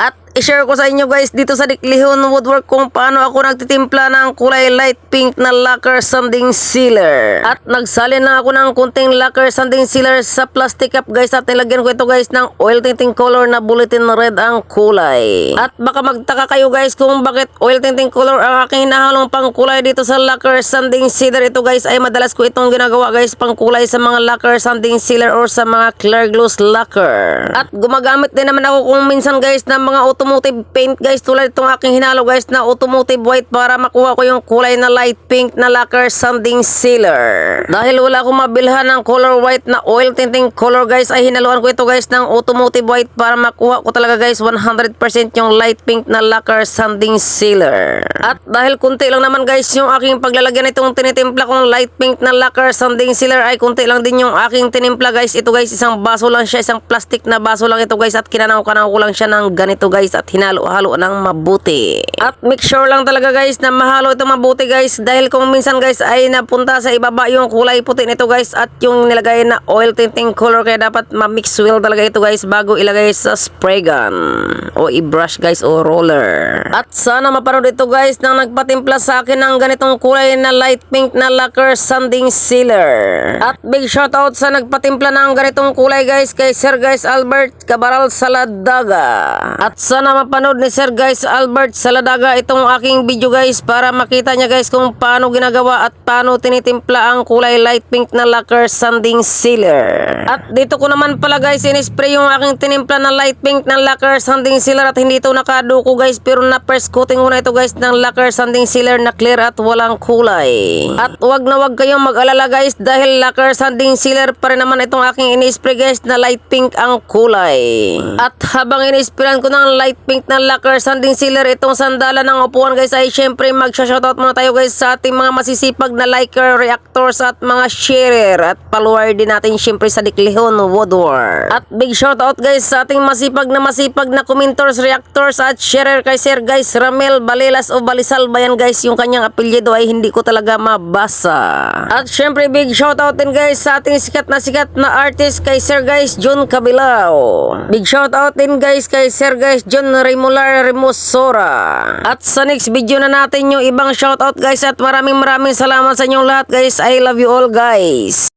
At i-share ko sa inyo guys dito sa Diklihon Woodwork kung paano ako nagtitimpla ng kulay light pink na lacquer sanding sealer. At nagsalin lang ako ng kunting lacquer sanding sealer sa plastic cup guys at nilagyan ko ito guys ng oil tinting color na bulletin red ang kulay. At baka magtaka kayo guys kung bakit oil tinting color ang aking hinahalong pang kulay dito sa lacquer sanding sealer. Ito guys ay madalas ko itong ginagawa guys pang kulay sa mga lacquer sanding sealer or sa mga clear gloss lacquer. At gumagamit din naman ako kung minsan guys ng mga automotive paint guys tulad itong aking hinalo guys na automotive white para makuha ko yung kulay na light pink na lacquer sanding sealer. Dahil wala akong mabilhan ng color white na oil tinting color guys ay hinaluan ko ito guys ng automotive white para makuha ko talaga guys 100% yung light pink na lacquer sanding sealer. At dahil kunti lang naman guys yung aking paglalagyan itong tinitimpla kong light pink na lacquer sanding sealer ay kunti lang din yung aking tinimpla guys. Ito guys isang baso lang siya, isang plastic na baso lang ito guys at kinanaw-kanaw ko lang siya ng ganito guys at hinalo-halo ng mabuti. At make sure lang talaga guys na mahalo ito mabuti guys dahil kung minsan guys ay napunta sa ibaba yung kulay puti nito guys at yung nilagay na oil tinting color kaya dapat ma-mix well talaga ito guys bago ilagay sa spray gun o i-brush guys o roller. At sana mapanood ito guys nang nagpatimpla sa akin ng ganitong kulay na light pink na lacquer sanding sealer. At big shoutout sa nagpatimpla ng ganitong kulay guys kay Sir guys Albert Cabaral Saladaga. At sana mapanood ni Sir guys Albert Saladaga itong aking video guys para makita niya guys kung paano ginagawa at paano tinitimpla ang kulay light pink na lacquer sanding sealer. At dito ko naman pala guys in-spray yung aking tinimpla na light pink na lacquer sanding sealer at hindi ito nakaduko guys pero na first coating ko na ito guys ng lacquer sanding sealer na clear at walang kulay. At wag na wag kayong mag-alala guys dahil lacquer sanding sealer pa rin naman itong aking in-spray guys na light pink ang kulay. At habang in-sprayan ko ng light pink na lacquer sanding sealer itong sandala ng upuan guys ay syempre mag-shoutout muna tayo guys sa ating mga masisipag na liker reactors at mga sharer at follower din natin syempre sa Diklihon Woodward. At big shoutout guys sa ating masipag na masipag na commentors, reactors at sharer kay Sir guys Ramel Balelas o Balisal ba guys yung kanyang apelyido ay hindi ko talaga mabasa. At syempre big shoutout din guys sa ating sikat na sikat na artist kay Sir guys John Cabilao. Big shoutout din guys kay Sir guys John Remular Remusora. At sa next video na natin yung ibang shoutout guys at maraming maraming salamat sa inyong lahat guys. I love you all guys.